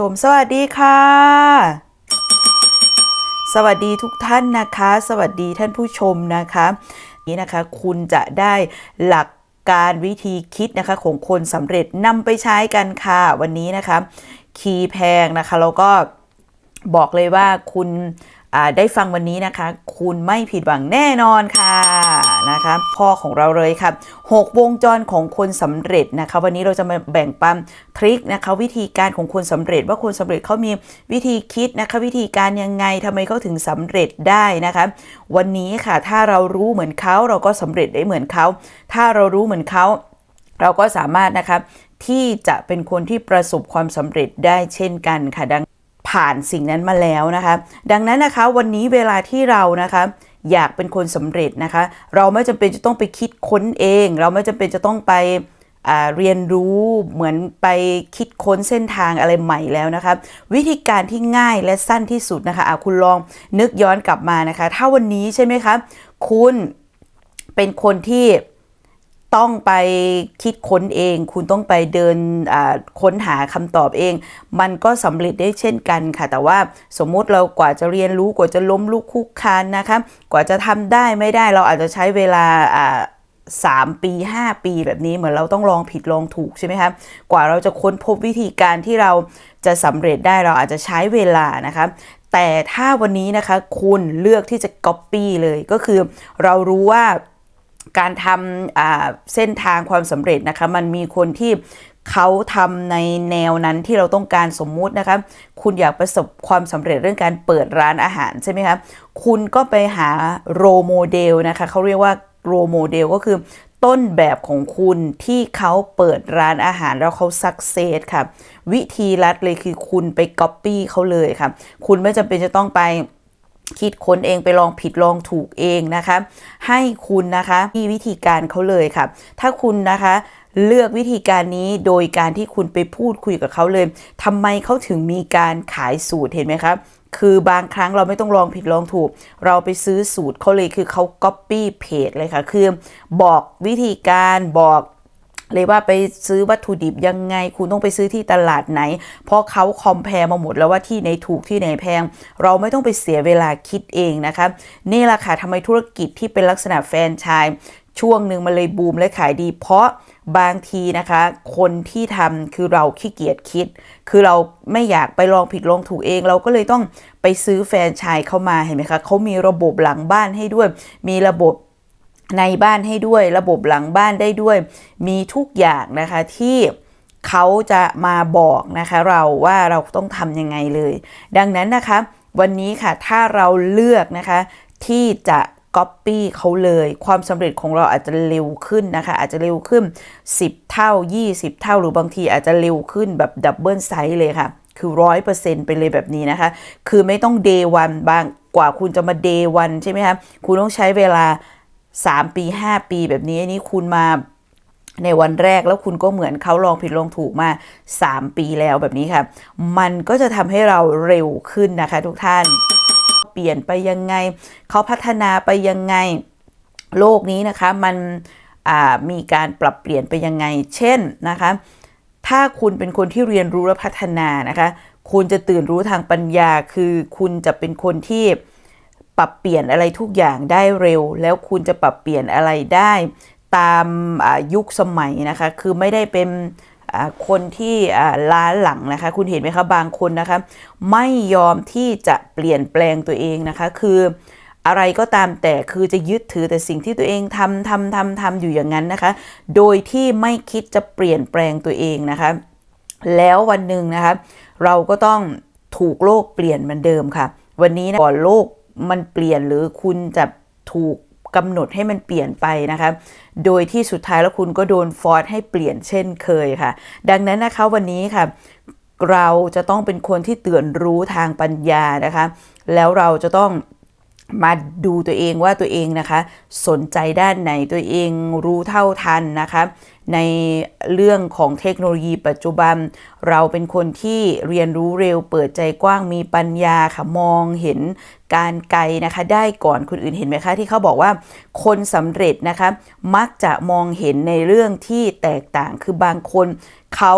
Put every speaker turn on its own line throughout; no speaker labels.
ชมสวัสดีค่ะ สวัสดีทุกท่านนะคะ สวัสดีท่านผู้ชมนะคะ นี่นะคะคุณจะได้หลักการวิธีคิดนะคะของคนสำเร็จนำไปใช้กันค่ะ วันนี้นะคะ คีย์แพงนะคะแล้วก็บอกเลยว่าคุณได้ฟังวันนี้นะคะ คุณไม่ผิดหวังแน่นอนค่ะ นะคะพ่อของเราเลยค่ะ6วงจรของคนสำเร็จนะคะวันนี้เราจะมาแบ่งปันทริคนะคะวิธีการของคนสำเร็จ ว่าคนสำเร็จเขามีวิธีคิดนะคะวิธีการยังไงทำไมเขาถึงสำเร็จได้นะคะวันนี้ค่ะถ้าเรารู้เหมือนเขาเราก็สำเร็จได้เหมือนเขาถ้าเรารู้เหมือนเขาเราก็สามารถนะคะที่จะเป็นคนที่ประสบความสำเร็จได้เช่นกันค่ะดังผ่านสิ่งนั้นมาแล้วนะคะ ดังนั้นนะคะวันนี้เวลาที่เรานะคะ อยากเป็นคนสำเร็จนะคะ เราไม่จำเป็นจะต้องไปคิดค้นเอง เราไม่จำเป็นจะต้องไปเรียนรู้เหมือนไปคิดค้นเส้นทางอะไรใหม่แล้วนะคะ วิธีการที่ง่ายและสั้นที่สุดนะคะะคุณลองนึกย้อนกลับมานะคะ ถ้าวันนี้ใช่ไหมคะ คุณเป็นคนที่ ต้องไปคิดค้นเอง คุณต้องไปเดินค้นหาคำตอบเอง มันก็สำเร็จได้เช่นกันค่ะ แต่ว่าสมมติเรากว่าจะเรียนรู้กว่าจะล้มลุกคุกคานนะคะกว่าจะทำได้ไม่ได้เราอาจจะใช้เวลาสามปี5ปีแบบนี้เหมือนเราต้องลองผิดลองถูกใช่ไหมคะกว่าเราจะค้นพบวิธีการที่เราจะสำเร็จได้เราอาจจะใช้เวลานะคะแต่ถ้าวันนี้นะคะคุณเลือกที่จะ copy เลยก็คือเรารู้ว่า การทำเส้นทางความสำเร็จนะคะ มันมีคนที่เขาทำในแนวนั้นที่เราต้องการสมมุตินะคะ คุณอยากประสบความสำเร็จเรื่องการเปิดร้านอาหารใช่ไหมคะ คุณก็ไปหาโรโมเดลนะคะเขาเรียกว่าโรโมเดลก็คือต้นแบบของคุณที่เขาเปิดร้านอาหารแล้วเขาสักเซสค่ะ วิธีลัดเลยคือคุณไปก๊อปปี้เขาเลยค่ะ คุณไม่จำเป็นจะต้องไป คิดค้นเองไปลองผิดลองถูกเองนะคะ ให้คุณนะคะมีวิธีการเขาเลยค่ะ ถ้าคุณนะคะเลือกวิธีการนี้โดยการที่คุณไปพูดคุยกับเขาเลยทำไมเขาถึงมีการขายสูตรเห็นไหมครับคือบางครั้งเราไม่ต้องลองผิดลองถูก เราไปซื้อสูตรเขาเลยคือเขา copy paste เลยค่ะ คือบอกวิธีการบอก เลยว่าไปซื้อวัตถุดิบยังไง คุณต้องไปซื้อที่ตลาดไหน เพราะเขาคอมเพลมาหมดแล้วว่าที่ไหนถูกที่ไหนแพง เราไม่ต้องไปเสียเวลาคิดเองนะคะนี่แหละค่ะทำไมธุรกิจที่เป็นลักษณะแฟรนไชส์ช่วงหนึ่งมันเลยบูมและขายดี เพราะบางทีนะคะ คนที่ทำคือเราขี้เกียจคิด คือเราไม่อยากไปลองผิดลองถูกเอง เราก็เลยต้องไปซื้อแฟนชส์เข้ามาเห็นไหมคะเขามีระบบหลังบ้านให้ด้วย มีระบบ ในบ้านให้ด้วย ระบบหลังบ้านได้ด้วย มีทุกอย่างนะคะที่เขาจะมาบอกนะคะเราว่าเราต้องทำยังไงเลย ดังนั้นนะคะ วันนี้ค่ะถ้าเราเลือกนะคะที่จะก๊อปปี้เขาเลยความสำเร็จของเราอาจจะเร็วขึ้นนะคะ อาจจะเร็วขึ้น 10 เท่า 20 เท่าหรือบางทีอาจจะเร็วขึ้นแบบดับเบิลไซส์เลยค่ะ คือร้อยเปอร์เซ็นต์ไปเลยแบบนี้นะคะ คือไม่ต้องเดย์วันบางกว่าคุณจะมาเดย์วันใช่ไหมคะคุณต้องใช้เวลา 3 ปี 5 ปีแบบนี้อันนี้คุณมาในวันแรกแล้วคุณก็เหมือนเขาลองผิดลองถูกมา 3 ปีแล้วแบบนี้ค่ะ มันก็จะทำให้เราเร็วขึ้นนะคะทุกท่าน เปลี่ยนไปยังไง เขาพัฒนาไปยังไงโลกนี้นะคะมันมีการปรับเปลี่ยนไปยังไง เช่นนะคะ ถ้าคุณเป็นคนที่เรียนรู้และพัฒนานะคะ คุณจะตื่นรู้ทางปัญญาคือคุณจะเป็นคนที่ ปรับเปลี่ยนอะไรทุกอย่างได้เร็ว แล้วคุณจะปรับเปลี่ยนอะไรได้ตามยุคสมัยนะคะ คือไม่ได้เป็นคนที่ล้าหลังนะคะ คุณเห็นไหมคะบางคนนะคะไม่ยอมที่จะเปลี่ยนแปลงตัวเองนะคะ คืออะไรก็ตามแต่คือจะยึดถือแต่สิ่งที่ตัวเองทำทำทำทำอยู่อย่างนั้นนะคะ โดยที่ไม่คิดจะเปลี่ยนแปลงตัวเองนะคะ แล้ววันหนึ่งนะคะ เราก็ต้องถูกโลกเปลี่ยนเหมือนเดิมค่ะ วันนี้นะก่อนโลก มันเปลี่ยนหรือคุณจะถูกกำหนดให้มันเปลี่ยนไปนะคะ โดยที่สุดท้ายแล้วคุณก็โดนฟอร์สให้เปลี่ยนเช่นเคยค่ะ ดังนั้นนะคะวันนี้ค่ะ เราจะต้องเป็นคนที่เตือนรู้ทางปัญญานะคะ แล้วเราจะต้อง มาดูตัวเองว่าตัวเองนะคะ สนใจด้านไหนตัวเองรู้เท่าทันนะคะ ในเรื่องของเทคโนโลยีปัจจุบัน เราเป็นคนที่เรียนรู้เร็วเปิดใจกว้างมีปัญญาค่ะมองเห็นการไกลนะคะ ได้ก่อนคนอื่นเห็นไหมคะ ที่เขาบอกว่าคนสำเร็จนะคะ มักจะมองเห็นในเรื่องที่แตกต่างคือบางคนเขา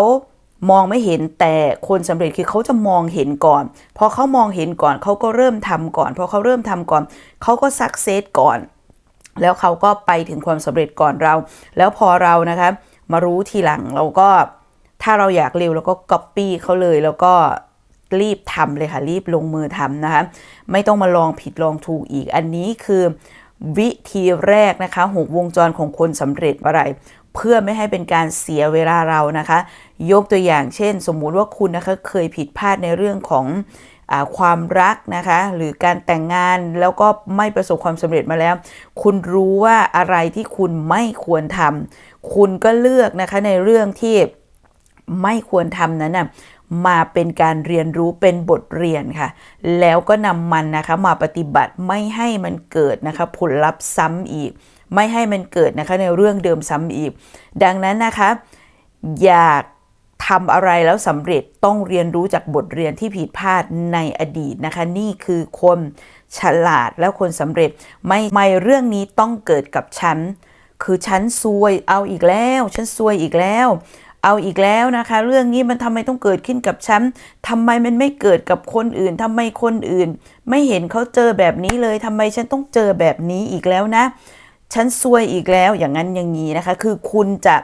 มองไม่เห็นแต่คนสำเร็จคือเขาจะมองเห็นก่อน พอเขามองเห็นก่อนเขาก็เริ่มทำก่อนพอเขาเริ่มทำก่อนเขาก็สักเซสก่อน แล้วเขาก็ไปถึงความสำเร็จก่อนเรา แล้วพอเรานะคะมารู้ทีหลังเราก็ถ้าเราอยากเร็วเราก็ก๊อปปี้เขาเลยแล้วก็รีบทำเลยค่ะ รีบลงมือทำนะคะไม่ต้องมาลองผิดลองถูกอีกอันนี้คือวิธีแรกนะคะหกวงจรของคนสำเร็จอะไร เพื่อไม่ให้เป็นการเสียเวลาเรานะคะ ยกตัวอย่างเช่น สมมุติว่าคุณนะคะเคยผิดพลาดในเรื่องของอความรักนะคะ หรือการแต่งงานแล้วก็ไม่ประสบความสำเร็จมาแล้ว คุณรู้ว่าอะไรที่คุณไม่ควรทำคุณก็เลือกนะคะในเรื่องที่ไม่ควรทำนั้นนะมาเป็นการเรียนรู้เป็นบทเรียนค่ะ แล้วก็นำมันนะคะมาปฏิบัติไม่ให้มันเกิดนะคะผลลัพธ์ซ้ำอีก ไม่ให้มันเกิดนะคะในเรื่องเดิมซ้ำอีก ดังนั้นนะคะอยากทำอะไรแล้วสำเร็จต้องเรียนรู้จากบทเรียนที่ผิดพลาดในอดีตนะคะ นี่คือคนฉลาดแล้วคนสำเร็จ ไม่ไม่เรื่องนี้ต้องเกิดกับฉัน คือฉันซวยเอาอีกแล้ว ฉันซวยอีกแล้ว เอาอีกแล้วนะคะ เรื่องนี้มันทำไมต้องเกิดขึ้นกับฉันทำไมมันไม่เกิดกับคนอื่นทำไมคนอื่น ไม่เห็นเขาเจอแบบนี้เลยทำไมฉันต้องเจอแบบนี้อีกแล้วนะ ฉันซวยอีกแล้วอย่างนั้นอย่างนี้นะคะ คือคุณจะ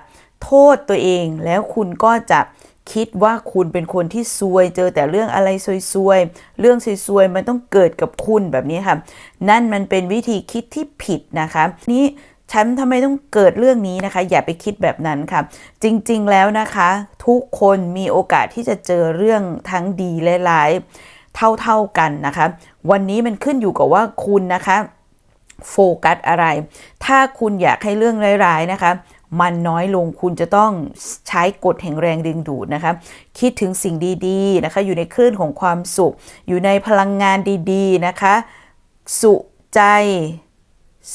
โทษตัวเองแล้วคุณก็จะคิดว่าคุณเป็นคนที่ซวยเจอแต่เรื่องอะไรซวยๆ เรื่องซวยๆ มันต้องเกิดกับคุณแบบนี้ค่ะ นั่นมันเป็นวิธีคิดที่ผิดนะคะ นี่ฉันทำไมต้องเกิดเรื่องนี้นะคะ อย่าไปคิดแบบนั้นค่ะ จริงๆแล้วนะคะ ทุกคนมีโอกาสที่จะเจอเรื่องทั้งดีและร้ายเท่าๆกันนะคะ วันนี้มันขึ้นอยู่กับว่าคุณนะคะ โฟกัสอะไร ถ้าคุณอยากให้เรื่องร้ายๆนะคะ มันน้อยลงคุณจะต้องใช้กฎแห่งแรงดึงดูดนะคะ คิดถึงสิ่งดีๆนะคะ อยู่ในคลื่นของความสุข อยู่ในพลังงานดีๆนะคะ สุใจ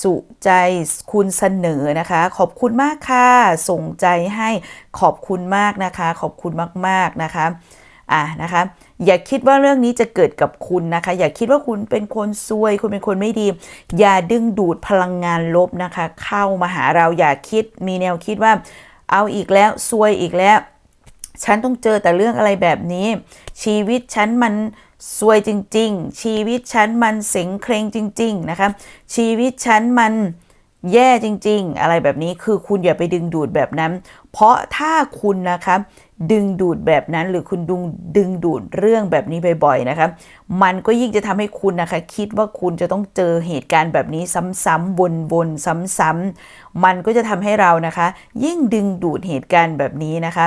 สุใจคุณเสนอนะคะ ขอบคุณมากค่ะ ส่งใจให้ขอบคุณมากนะคะ ขอบคุณมากๆนะคะ อะนะคะ อย่าคิดว่าเรื่องนี้จะเกิดกับคุณนะคะ อย่าคิดว่าคุณเป็นคนซวย คุณเป็นคนไม่ดี อย่าดึงดูดพลังงานลบนะคะ เข้ามาหาเราอย่าคิดมีแนวคิดว่า เอาอีกแล้วซวยอีกแล้ว ฉันต้องเจอแต่เรื่องอะไรแบบนี้ ชีวิตฉันมันซวยจริง ๆ ชีวิตฉันมันเสงเครงจริง ๆ นะคะ ชีวิตฉันมันแย่จริง ๆ อะไรแบบนี้คือคุณอย่าไปดึงดูดแบบนั้น เพราะถ้าคุณนะคะดึงดูดแบบนั้นหรือคุณดึงดึงดูดเรื่องแบบนี้บ่อยๆนะคะมันก็ยิ่งจะทำให้คุณนะคะคิดว่าคุณจะต้องเจอเหตุการณ์แบบนี้ซ้ำๆวนๆซ้ำๆมันก็จะทำให้เรานะคะ ยิ่งดึงดูดเหตุการณ์แบบนี้นะคะ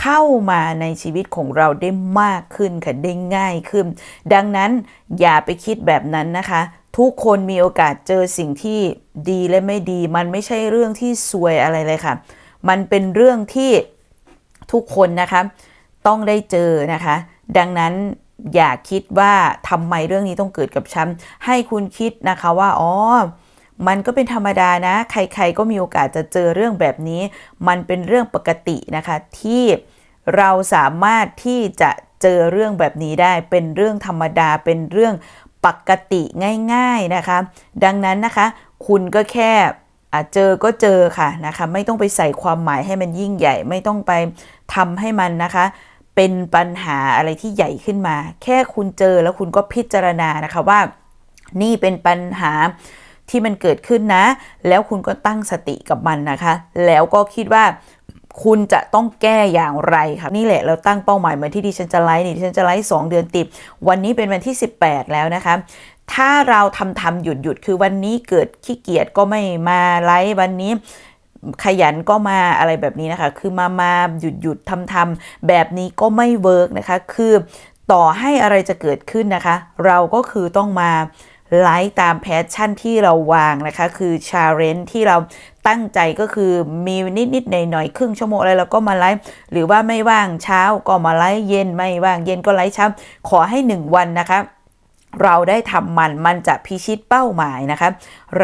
เข้ามาในชีวิตของเราได้มากขึ้นค่ะได้ง่ายขึ้น ดังนั้นอย่าไปคิดแบบนั้นนะคะ ทุกคนมีโอกาสเจอสิ่งที่ดีและไม่ดี มันไม่ใช่เรื่องที่ซวยอะไรเลยค่ะ มันเป็นเรื่องที่ทุกคนนะคะต้องได้เจอนะคะ ดังนั้นอย่าคิดว่าทำไมเรื่องนี้ต้องเกิดกับฉันให้คุณคิดนะคะว่าอ๋อมันก็เป็นธรรมดานะ ใครๆก็มีโอกาสจะเจอเรื่องแบบนี้ มันเป็นเรื่องปกตินะคะ ที่เราสามารถที่จะเจอเรื่องแบบนี้ได้เป็นเรื่องธรรมดาเป็นเรื่องปกติง่าย ๆนะคะ ดังนั้นนะคะ คุณก็แค่ อะเจอก็เจอค่ะนะคะ ไม่ต้องไปใส่ความหมายให้มันยิ่งใหญ่ ไม่ต้องไปทำให้มันนะคะ เป็นปัญหาอะไรที่ใหญ่ขึ้นมา แค่คุณเจอแล้วคุณก็พิจารณานะคะว่า นี่เป็นปัญหาที่มันเกิดขึ้นนะ แล้วคุณก็ตั้งสติกับมันนะคะ แล้วก็คิดว่าคุณจะต้องแก้อย่างไรค่ะนี่แหละเราตั้งเป้าหมายเหมือนที่ดิฉันจะไลฟ์นี่ดิฉันจะไลฟ์2เดือนติด วันนี้เป็นวันที่ 18 แล้วนะคะ ถ้าเราทำทำหยุดหยุดคือวันนี้เกิดขี้เกียจก็ไม่มาไลฟ์วันนี้ขยันก็มาอะไรแบบนี้นะคะ คือมามาหยุดหยุดทำทำแบบนี้ก็ไม่เวิร์กนะคะ คือต่อให้อะไรจะเกิดขึ้นนะคะ เราก็คือต้องมาไลฟ์ตามแพชชั่นที่เราวางนะคะ คือชาเลนจ์ที่เราตั้งใจก็คือมีนิดนิดหน่อยหน่อยๆครึ่งชั่วโมงอะไรเราก็มาไลฟ์หรือว่าไม่ว่างเช้าก็มาไลฟ์เย็นไม่ว่างเย็นก็ไลฟ์เช้าขอให้ 1 วันนะคะ เราได้ทำมันมันจะพิชิตเป้าหมายนะคะ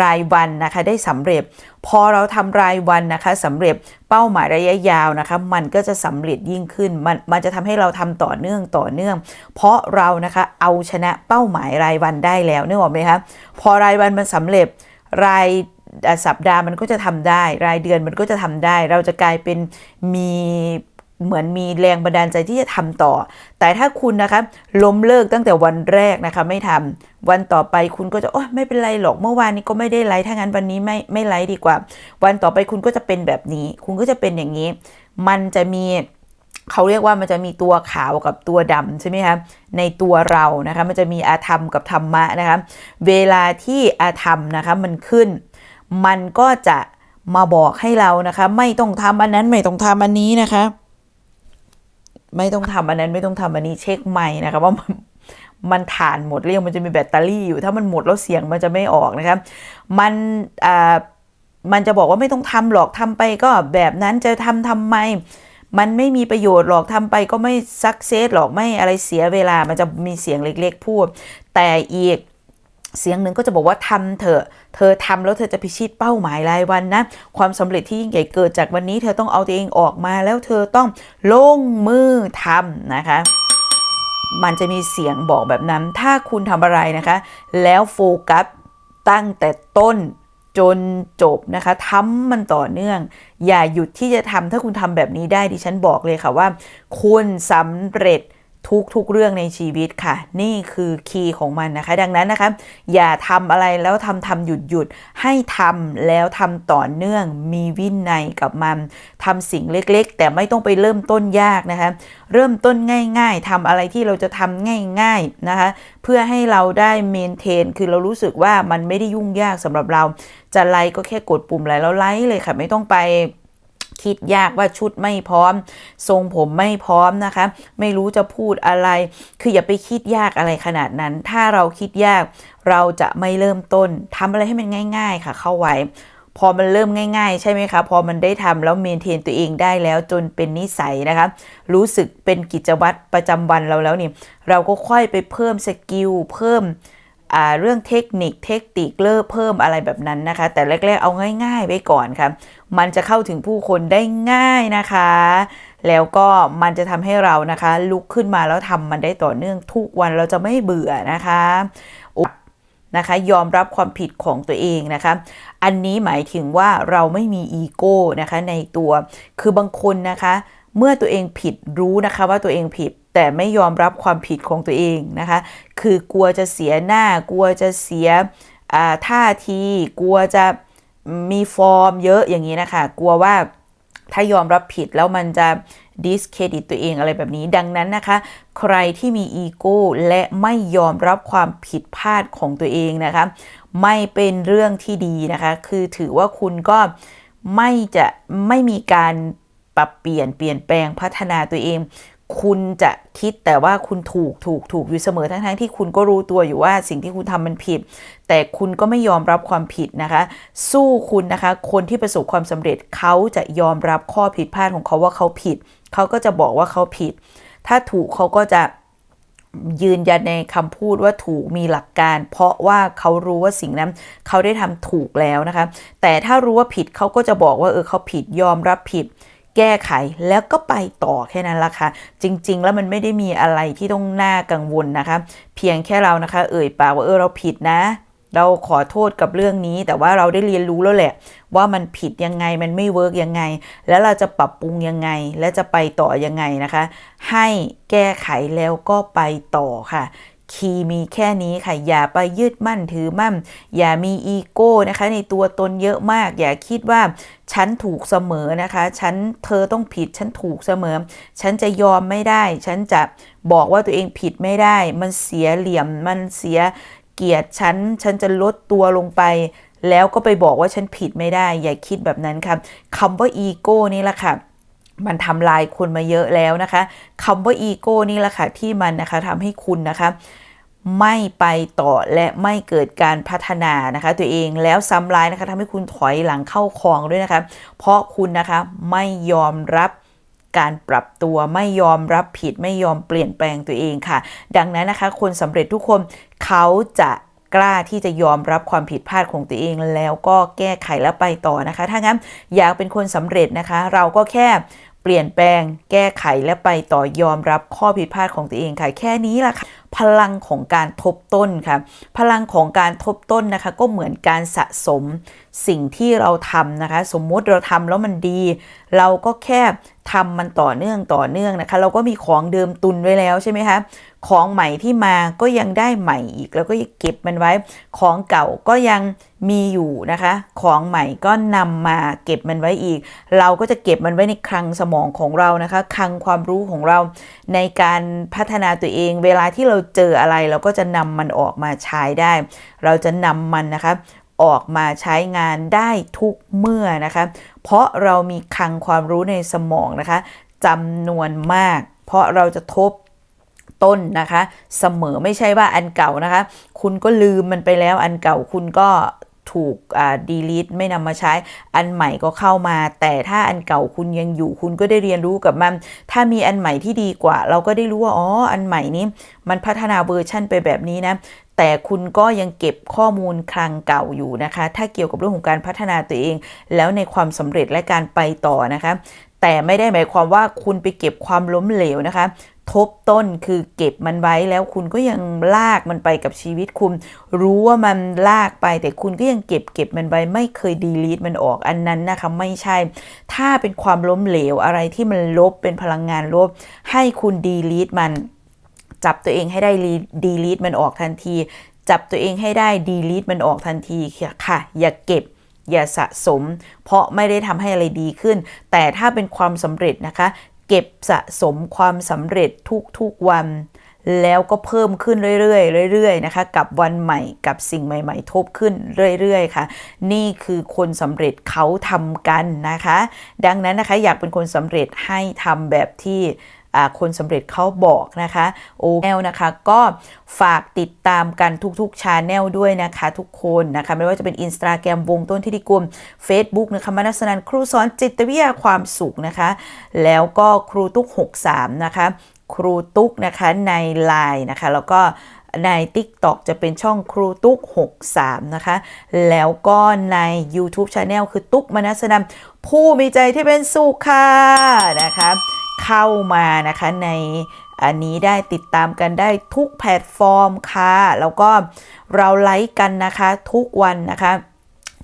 รายวันนะคะได้สำเร็จ พอเราทำรายวันนะคะสำเร็จเป้าหมายระยะยาวนะคะมันก็จะสำเร็จยิ่งขึ้นมันมันจะทำให้เราทำต่อเนื่องต่อเนื่อง เพราะเรานะคะเอาชนะเป้าหมายรายวันได้แล้วนึกออกไหมคะพอรายวันมันสำเร็จรายสัปดาห์มันก็จะทำได้ รายเดือนมันก็จะทำได้ เราจะกลายเป็นมี เหมือนมีแรงบันดาลใจที่จะทำต่อ แต่ถ้าคุณนะคะล้มเลิกตั้งแต่วันแรกนะคะไม่ทำวันต่อไปคุณก็จะโอ้ไม่เป็นไรหรอกเมื่อวานนี้ก็ไม่ได้ไลฟ์ถ้างั้นวันนี้ไม่ไม่ไลฟ์ดีกว่า วันต่อไปคุณก็จะเป็นแบบนี้ คุณก็จะเป็นอย่างนี้ มันจะมีเขาเรียกว่ามันจะมีตัวขาวกับตัวดำใช่ไหมคะในตัวเรานะคะมันจะมีอาธรรมกับธรรมะนะคะเวลาที่อาธรรมนะคะมันขึ้น มันก็จะมาบอกให้เรานะคะ ไม่ต้องทำอันนั้นไม่ต้องทำอันนี้นะคะ ไม่ต้องทำอันนั้นไม่ต้องทำอันนี้เช็คใหม่นะคะว่ามันมันฐานหมดเรียงมันจะมีแบตเตอรี่อยู่ ถ้ามันหมดแล้วเสียงมันจะไม่ออกนะคะมันอ่ามันจะบอกว่าไม่ต้องทำหรอกทำไปก็แบบนั้นจะทำทำไม มันไม่มีประโยชน์หรอกทำไปก็ไม่ซักเซสหรอกไม่อะไรเสียเวลามันจะมีเสียงเล็ก ๆ พูด แต่อีก เสียงหนึ่งก็จะบอกว่าทำเถอะ เธอทำแล้วเธอจะพิชิตเป้าหมายรายวันนะ ความสำเร็จที่ยิ่งใหญ่เกิดจากวันนี้ เธอต้องเอาตัวเองออกมาแล้วเธอต้องลงมือทำนะคะมันจะมีเสียงบอกแบบนั้น ถ้าคุณทำอะไรนะคะ แล้วโฟกัสตั้งแต่ต้นจนจบนะคะทำมันต่อเนื่อง อย่าหยุดที่จะทำถ้าคุณทำแบบนี้ได้ดิฉันบอกเลยค่ะว่า คุณสำเร็จ ทุกทุกเรื่องในชีวิตค่ะ นี่คือคีย์ของมันนะคะ ดังนั้นนะคะอย่าทำอะไรแล้วทำทำหยุดหยุดให้ทำแล้วทำต่อเนื่องมีวินัยกับมันทำสิ่งเล็กๆ แต่ไม่ต้องไปเริ่มต้นยากนะคะ เริ่มต้นง่ายๆทำอะไรที่เราจะทำง่ายๆนะคะ เพื่อให้เราได้เมนเทน คือเรารู้สึกว่ามันไม่ได้ยุ่งยากสำหรับเรา จะไลค์ก็แค่กดปุ่มไลค์แล้วไลค์เลยค่ะไม่ต้องไป คิดยากว่าชุดไม่พร้อม ทรงผมไม่พร้อมนะคะ ไม่รู้จะพูดอะไร คืออย่าไปคิดยากอะไรขนาดนั้น ถ้าเราคิดยากเราจะไม่เริ่มต้นทำอะไรให้มันง่าย ๆ ค่ะ เข้าไว้พอมันเริ่มง่าย ๆ ใช่ไหมคะ พอมันได้ทำแล้วเมนเทนตัวเองได้แล้วจนเป็นนิสัยนะคะ รู้สึกเป็นกิจวัตรประจำวันเราแล้วนี่เราก็ค่อยไปเพิ่มสกิลเพิ่มเรื่องเทคนิคเทคนิคเลิกเพิ่มอะไรแบบนั้นนะคะ แต่แรก ๆ เอาง่าย ๆ ไว้ก่อนค่ะ มันจะเข้าถึงผู้คนได้ง่ายนะคะ แล้วก็มันจะทำให้เรานะคะ ลุกขึ้นมาแล้วทำมันได้ต่อเนื่องทุกวันเราจะไม่เบื่อนะคะอบนะคะยอมรับความผิดของตัวเองนะคะ อันนี้หมายถึงว่าเราไม่มีอีโก้นะคะในตัว คือบางคนนะคะ เมื่อตัวเองผิดรู้นะคะว่าตัวเองผิด แต่ไม่ยอมรับความผิดของตัวเองนะคะ คือกลัวจะเสียหน้ากลัวจะเสียท่าที กลัวจะ มีฟอร์มเยอะอย่างนี้นะคะ กลัวว่าถ้ายอมรับผิดแล้วมันจะดิสเครดิตตัวเองอะไรแบบนี้ ดังนั้นนะคะ ใครที่มีอีโก้และไม่ยอมรับความผิดพลาดของตัวเองนะคะ ไม่เป็นเรื่องที่ดีนะคะ คือถือว่าคุณก็ไม่จะไม่มีการปรับเปลี่ยนเปลี่ยนแปลงพัฒนาตัวเอง คุณจะคิดแต่ว่าคุณถูกถูกถูกอยู่เสมอทั้งทงๆที่คุณก็รู้ตัวอยู่ว่าสิ่งที่คุณทำมันผิด แต่คุณก็ไม่ยอมรับความผิดนะคะ สู้คุณนะคะ คนที่ประสบความสำเร็จเขาจะยอมรับข้อผิดพลาดของเขาว่าเขาผิด เขาก็จะบอกว่าเขาผิด ถ้าถูกเขาก็จะยืนยันในคำพูดว่าถูกมีหลักการ เพราะว่าเขารู้ว่าสิ่งนั้นเขาได้ทำถูกแล้วนะคะ แต่ถ้ารู้ว่าผิดเขาก็จะบอกว่าเออเขาผิดยอมรับผิด แก้ไขแล้วก็ไปต่อแค่นั้นละค่ะ จริง ๆ แล้วมันไม่ได้มีอะไรที่ต้องน่ากังวลนะคะ เพียงแค่เรานะคะ เอ่ยปากว่าเออเราผิดนะ เราขอโทษกับเรื่องนี้ แต่ว่าเราได้เรียนรู้แล้วแหละ ว่ามันผิดยังไงมันไม่เวิร์กยังไง แล้วเราจะปรับปรุงยังไง และจะไปต่อยังไงนะคะ ให้แก้ไขแล้วก็ไปต่อค่ะ คีย์มีแค่นี้ค่ะ อย่าไปยึดมั่นถือมั่น อย่ามีอีโก้นะคะ ในตัวตนเยอะมาก อย่าคิดว่าฉันถูกเสมอนะคะ ฉันเธอต้องผิด ฉันถูกเสมอ ฉันจะยอมไม่ได้ ฉันจะบอกว่าตัวเองผิดไม่ได้ มันเสียเหลี่ยม มันเสียเกียรติฉัน ฉันจะลดตัวลงไป แล้วก็ไปบอกว่าฉันผิดไม่ได้ อย่าคิดแบบนั้นค่ะคำว่าอีโก้นี่แหละค่ะมันทำลายคนมาเยอะแล้วนะคะคำว่าอีโก้นี่แหละค่ะที่มันนะคะทำให้คุณนะคะ ไม่ไปต่อและไม่เกิดการพัฒนานะคะ ตัวเองแล้วซ้ำร้ายนะคะทำให้คุณถอยหลังเข้าคลองด้วยนะคะ เพราะคุณนะคะไม่ยอมรับการปรับตัวไม่ยอมรับผิดไม่ยอมเปลี่ยนแปลงตัวเองค่ะ ดังนั้นนะคะ คนสำเร็จทุกคนเขาจะกล้าที่จะยอมรับความผิดพลาดของตัวเองแล้วก็แก้ไขและไปต่อนะคะ ถ้างั้นอยากเป็นคนสำเร็จนะคะ เราก็แค่เปลี่ยนแปลง แก้ไขและไปต่อยอมรับข้อผิดพลาดของตัวเองค่ะแค่นี้ล่ะค่ะ พลังของการทบต้นค่ะพลังของการทบต้นนะคะ ก็เหมือนการสะสมสิ่งที่เราทำนะคะ สมมุติเราทำแล้วมันดี เราก็แค่ทำมันต่อเนื่องต่อเนื่องนะคะ เราก็มีของเดิมตุนไว้แล้วใช่ไหมคะ ของใหม่ที่มาก็ยังได้ใหม่อีก แล้วก็เก็บมันไว้ ของเก่าก็ยังมีอยู่นะคะ ของใหม่ก็นำมาเก็บมันไว้อีก เราก็จะเก็บมันไว้ในคลังสมองของเรานะคะ คลังความรู้ของเราในการพัฒนาตัวเอง เวลาที่เราเจออะไรเราก็จะนำมันออกมาใช้ได้ เราจะนำมันนะคะออกมาใช้งานได้ทุกเมื่อนะคะ เพราะเรามีคลังความรู้ในสมองนะคะจำนวนมาก เพราะเราจะทบ ต้นนะคะ เสมอไม่ใช่ว่าอันเก่านะคะ คุณก็ลืมมันไปแล้วอันเก่าคุณก็ถูกดีลิทไม่นำมาใช้ อันใหม่ก็เข้ามา แต่ถ้าอันเก่าคุณยังอยู่ คุณก็ได้เรียนรู้กับมัน ถ้ามีอันใหม่ที่ดีกว่า เราก็ได้รู้ว่า อ๋อ อันใหม่นี้มันพัฒนาเวอร์ชั่นไปแบบนี้นะ แต่คุณก็ยังเก็บข้อมูลคลังเก่าอยู่นะคะ ถ้าเกี่ยวกับเรื่องของการพัฒนาตัวเอง แล้วในความสำเร็จและการไปต่อนะคะ แต่ไม่ได้หมายความว่าคุณไปเก็บความล้มเหลวนะคะ ทบต้นคือเก็บมันไว้แล้วคุณก็ยังลากมันไปกับชีวิตคุณ รู้ว่ามันลากไป แต่คุณก็ยังเก็บเก็บมันไว้ไม่เคยดีลีทมันออกอันนั้นนะคะไม่ใช่ ถ้าเป็นความล้มเหลวอะไรที่มันลบเป็นพลังงานลบ ให้คุณดีลีทมัน จับตัวเองให้ได้ดีลีทมันออกทันที จับตัวเองให้ได้ดีลีทมันออกทันทีค่ะ อย่าเก็บอย่าสะสม เพราะไม่ได้ทำให้อะไรดีขึ้น แต่ถ้าเป็นความสำเร็จนะคะ เก็บสะสมความสำเร็จทุกๆวัน แล้วก็เพิ่มขึ้นเรื่อยๆเรื่อยๆนะคะ กับวันใหม่กับสิ่งใหม่ ๆ ทบขึ้นเรื่อยๆค่ะ นี่คือคนสำเร็จเขาทำกันนะคะ ดังนั้นนะคะอยากเป็นคนสำเร็จให้ทำแบบที่ คนสำเร็จเขาบอกนะคะโอแนลนะคะก็ฝากติดตามกันทุกๆชาแนลด้วยนะคะทุกคนนะคะ ไม่ว่าจะเป็น Instagram วงต้นที่ดิกุม Facebook นะคะมนัสนันครูสอนจิตวิทยาความสุขนะคะ แล้วก็ครูตุ๊ก 63 นะคะ ครูตุ๊กนะคะใน Line นะคะ แล้วก็ใน TikTok จะเป็นช่องครูตุ๊ก 63 นะคะ แล้วก็ใน YouTube Channel คือตุ๊กมนัสนันผู้มีใจที่เป็นสุขค่ะนะคะ เข้ามานะคะในอันนี้ได้ติดตามกันได้ทุกแพลตฟอร์มค่ะ แล้วก็เราไลฟ์กันนะคะทุกวันนะคะ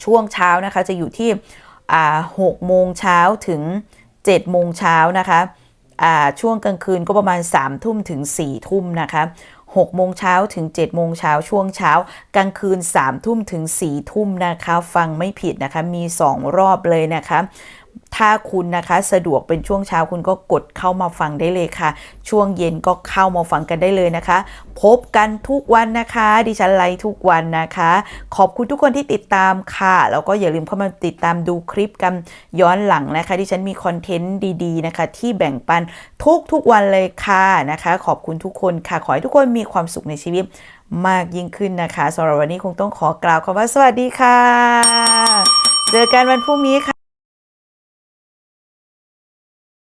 ช่วงเช้านะคะจะอยู่ที่อ่า6โมงเช้าถึง7โมงเช้านะคะอ่าช่วงกลางคืนก็ประมาณ3ทุ่มถึง4ทุ่มนะคะ6โมงเช้าถึง7โมงเช้าช่วงเช้ากลางคืน3ทุ่มถึง4ทุ่มนะคะ ฟังไม่ผิดนะคะมี 2 รอบเลยนะคะถ้าคุณนะคะสะดวกเป็นช่วงเช้าคุณก็กดเข้ามาฟังได้เลยค่ะ ช่วงเย็นก็เข้ามาฟังกันได้เลยนะคะ พบกันทุกวันนะคะ ดิฉันไลฟ์ทุกวันนะคะ ขอบคุณทุกคนที่ติดตามค่ะ แล้วก็อย่าลืมเข้ามาติดตามดูคลิปกันย้อนหลังนะคะ ดิฉันมีคอนเทนต์ดีๆนะคะ ที่แบ่งปันทุกทุกๆวันเลยค่ะนะคะ ขอบคุณทุกคนค่ะ ขอให้ทุกคนมีความสุขในชีวิตมากยิ่งขึ้นนะคะสำหรับวันนี้คงต้องขอกล่าวคำว่าสวัสดีค่ะ เจอกันวันพรุ่งนี้ค่ะ